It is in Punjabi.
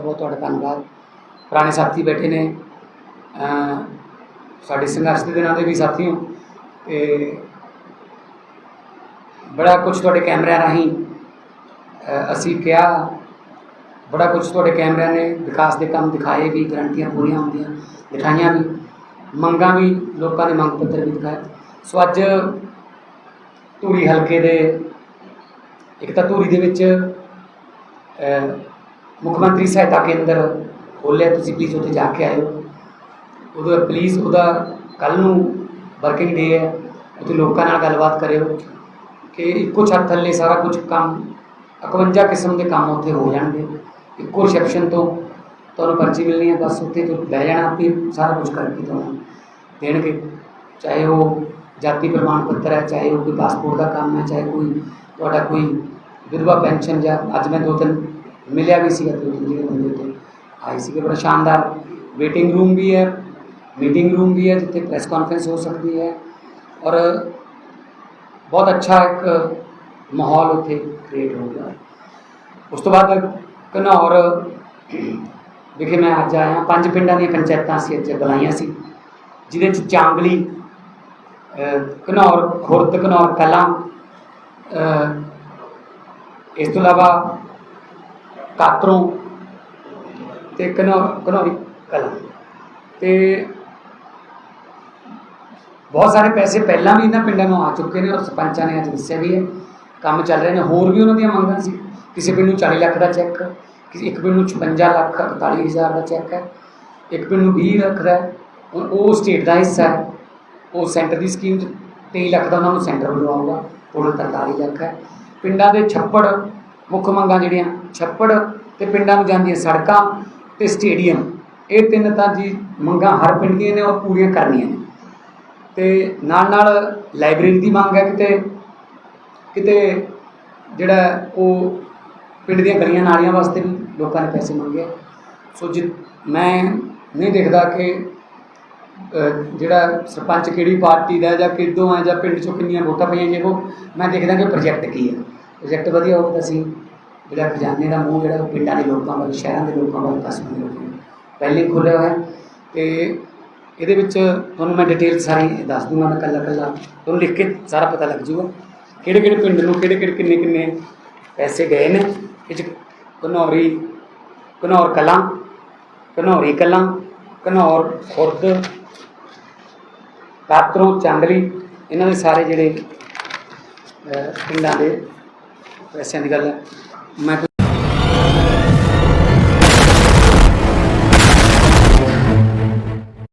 ਬਹੁਤ ਬਹੁਤ ਤੁਹਾਡਾ ਧੰਨਵਾਦ। ਪੁਰਾਣੇ ਸਾਥੀ ਬੈਠੇ ਨੇ। ਸਾਡੇ ਸੰਘਰਸ਼ ਦੇ ਦਿਨਾਂ ਦੇ ਵੀ ਸਾਥੀ ਹੋ ਤੇ ਬੜਾ ਕੁਝ ਤੁਹਾਡੇ ਕੈਮਰਿਆਂ ਰਾਹੀਂ ਅਸੀਂ ਕਿਹਾ, ਬੜਾ ਕੁਝ ਤੁਹਾਡੇ ਕੈਮਰਿਆਂ ਨੇ ਵਿਕਾਸ ਦੇ ਕੰਮ ਦਿਖਾਏ ਵੀ, ਗਰੰਟੀਆਂ ਪੂਰੀਆਂ ਹੁੰਦੀਆਂ, ਦਿਖਾਈਆਂ ਵੀ, ਮੰਗਾਂ ਵੀ, ਲੋਕਾਂ ਨੇ ਮੰਗ ਪੱਤਰ ਵੀ ਦਿਖਾਏ। ਸੋ ਅੱਜ ਧੂਰੀ ਹਲਕੇ ਦੇ, ਇੱਕ ਤਾਂ ਧੂਰੀ ਦੇ ਵਿੱਚ ਮੁੱਖ ਮੰਤਰੀ ਸਹਾਇਤਾ ਕੇਂਦਰ ਖੋਲ੍ਹਿਆ, ਤੁਸੀਂ ਪਲੀਜ਼ ਉੱਥੇ ਜਾ ਕੇ ਆਇਓ। ਉਹਦਾ ਪਲੀਜ਼ ਉਹਦਾ ਕੱਲ ਨੂੰ ਵਰਕਿੰਗ ਡੇ ਹੈ, ਉੱਥੇ ਲੋਕਾਂ ਨਾਲ ਗੱਲਬਾਤ ਕਰਿਓ ਕਿ ਇੱਕੋ ਛੱਤ ਥੱਲੇ ਸਾਰਾ ਕੁਝ ਕੰਮ 51 ਕਿਸਮ ਦੇ ਕੰਮ ਉੱਥੇ ਹੋ ਜਾਣਗੇ। ਇੱਕੋ ਰਿਸੈਪਸ਼ਨ ਤੋਂ ਤੁਹਾਨੂੰ ਪਰਚੀ ਮਿਲਣੀ ਹੈ, ਬਸ ਉੱਥੇ ਤੋਂ ਬਹਿ ਜਾਣਾ ਆਪੇ, ਸਾਰਾ ਕੁਝ ਕਰਕੇ ਤੁਹਾਨੂੰ ਦੇਣਗੇ। ਚਾਹੇ ਉਹ ਜਾਤੀ ਪ੍ਰਮਾਣ ਪੱਤਰ ਹੈ, ਚਾਹੇ ਉਹ ਕੋਈ ਪਾਸਪੋਰਟ ਦਾ ਕੰਮ ਹੈ, ਚਾਹੇ ਕੋਈ ਤੁਹਾਡਾ ਕੋਈ ਵਿਧਵਾ ਪੈਨਸ਼ਨ ਜਾਂ ਅੱਜ ਮੈਂ ਦੋ ਤਿੰਨ ਮਿਲਿਆ ਵੀ ਸੀਗਾ ਦੋ ਤਿੰਨ ਜਿਹੜੇ ਬੰਦੇ ਉੱਤੇ ਆਏ ਸੀਗੇ ਬੜਾ ਸ਼ਾਨਦਾਰ ਵੇਟਿੰਗ ਰੂਮ ਵੀ ਹੈ ਮੀਟਿੰਗ ਰੂਮ ਵੀ ਹੈ ਜਿੱਥੇ ਪ੍ਰੈਸ ਕਾਨਫਰੰਸ ਹੋ ਸਕਦੀ ਹੈ ਔਰ ਬਹੁਤ ਅੱਛਾ ਇੱਕ ਮਾਹੌਲ ਉੱਥੇ ਕ੍ਰੀਏਟ ਹੋ ਗਿਆ ਉਸ ਤੋਂ ਬਾਅਦ ਘਨੌਰ ਵਿਖੇ ਮੈਂ ਅੱਜ ਆਇਆ ਪੰਜ ਪਿੰਡਾਂ ਦੀਆਂ ਪੰਚਾਇਤਾਂ ਸੀ ਅੱਜ ਬੁਲਾਈਆਂ ਸੀ ਜਿਹਦੇ ਚ ਚਾਂਗਲੀ ਅਹ, ਘਨੌਰ ਖੁਰਦ ਘਨੌਰ ਕਲਾਂ ਇਸ ਤੋਂ ਇਲਾਵਾ ਕਾਤਰੋਂ ਤੇ ਘਨੌਰ ਘਨੌਰੀ ਕਲਾ। ਤੇ ਬਹੁਤ ਸਾਰੇ ਪੈਸੇ ਪਹਿਲਾਂ ਵੀ ਇਹਨਾਂ ਪਿੰਡਾਂ ਨੂੰ ਆ ਚੁੱਕੇ ਨੇ ਔਰ ਸਰਪੰਚਾਂ ਨੇ ਅੱਜ ਦੱਸਿਆ ਵੀ ਹੈ ਕੰਮ ਚੱਲ ਰਹੇ ਨੇ। ਹੋਰ ਵੀ ਉਹਨਾਂ ਦੀਆਂ ਮੰਗਾਂ ਸੀ। ਕਿਸੇ ਪਿੰਡ ਨੂੰ 40 ਲੱਖ ਦਾ ਚੈੱਕ, ਕਿਸੇ, ਇੱਕ ਪਿੰਡ ਨੂੰ 56 ਲੱਖ 48 ਹਜ਼ਾਰ ਦਾ ਚੈੱਕ ਹੈ। ਇੱਕ ਪਿੰਡ ਨੂੰ 20 ਲੱਖ ਦਾ ਹੁਣ ਉਹ ਸਟੇਟ ਦਾ ਹਿੱਸਾ ਹੈ। ਉਹ ਸੈਂਟਰ ਦੀ ਸਕੀਮ 'ਚ 23 ਲੱਖ ਦਾ ਉਹਨਾਂ ਨੂੰ ਸੈਂਟਰ ਵੱਲੋਂ ਆਊਗਾ ਟੋਟਲ 43 ਲੱਖ ਹੈ। ਪਿੰਡਾਂ ਦੇ ਛੱਪੜ ਮੁੱਖ ਮੰਗਾਂ ਜਿਹੜੀਆਂ, ਛੱਪੜ ਤੇ ਪਿੰਡਾਂ ਨੂੰ ਜਾਂਦੀਆਂ ਸੜਕਾਂ ਤੇ ਸਟੇਡੀਅਮ, ਇਹ ਤਿੰਨ ਤਾਂ ਜੀ ਮੰਗਾਂ ਹਰ ਪਿੰਡ ਦੀਆਂ ਨੇ, ਉਹ ਪੂਰੀਆਂ ਕਰਨੀਆਂ ਨੇ। ਤੇ ਨਾਲ ਨਾਲ ਲਾਇਬ੍ਰੇਰੀ ਦੀ ਮੰਗ ਹੈ ਕਿਤੇ ਕਿਤੇ ਜਿਹੜਾ ਉਹ ਪਿੰਡ ਦੀਆਂ ਗਲੀਆਂ ਨਾਲੀਆਂ ਵਾਸਤੇ ਵੀ ਲੋਕਾਂ ਨੇ ਪੈਸੇ ਮੰਗੇ। ਸੋ ਜਿ, ਮੈਂ ਨਹੀਂ ਦੇਖਦਾ ਕਿ ਜਿਹੜਾ ਸਰਪੰਚ ਕਿਹੜੀ ਪਾਰਟੀ ਦਾ ਜਾਂ ਕਿੱਦੋਂ ਹੈ ਜਾਂ ਪਿੰਡ ਚੋਂ ਕਿੰਨੀਆਂ ਵੋਟਾਂ ਪਈਆਂ ਜੇ ਉਹ, ਮੈਂ ਦੇਖਦਾ ਕਿ ਪ੍ਰੋਜੈਕਟ ਕੀ ਹੈ। ਪ੍ਰੋਜੈਕਟ ਵਧੀਆ ਹੋਵੇ ਤਾਂ ਅਸੀਂ ਜਿਹੜਾ ਖਜ਼ਾਨੇ ਦਾ ਮੂੰਹ ਜਿਹੜਾ ਉਹ ਪਿੰਡਾਂ ਦੇ ਲੋਕਾਂ ਵੱਲ, ਸ਼ਹਿਰਾਂ ਦੇ ਲੋਕਾਂ ਵੱਲ ਕਸਬਾਂ ਦੇ ਲੋਕਾਂ ਵੱਲ ਪਹਿਲੇ ਹੀ ਖੁੱਲ੍ਹਿਆ ਹੋਇਆ। ਹੈ ਤੇ ਇਹਦੇ ਵਿੱਚ ਤੁਹਾਨੂੰ ਮੈਂ ਡਿਟੇਲ ਸਾਰੀ ਦੱਸ ਦੂੰਗਾ ਮੈਂ ਕੱਲਾ ਕੱਲਾ ਤੁਹਾਨੂੰ ਲਿਖ ਕੇ ਸਾਰਾ ਪਤਾ ਲੱਗ ਜਾਊਗਾ ਕਿਹੜੇ ਕਿਹੜੇ ਪਿੰਡ ਨੂੰ ਕਿਹੜੇ ਕਿਹੜੇ ਕਿੰਨੇ ਕਿੰਨੇ ਪੈਸੇ ਗਏ ਨੇ। ਇਹ 'ਚ ਘਨੌਰੀ, ਘਨੌਰ ਕਲਾਂ, ਘਨੌਰੀ ਕਲਾਂ, ਘਨੌਰ ਖੁਰਦ, ਕਾਤਰੋਂ, ਚਾਂਦਲੀ, ਇਹਨਾਂ ਦੇ ਸਾਰੇ ਜਿਹੜੇ ਪਿੰਡਾਂ ਦੇ ਪੈਸਿਆਂ ਦੀ ਗੱਲ ਹੈ। ਮੈਂ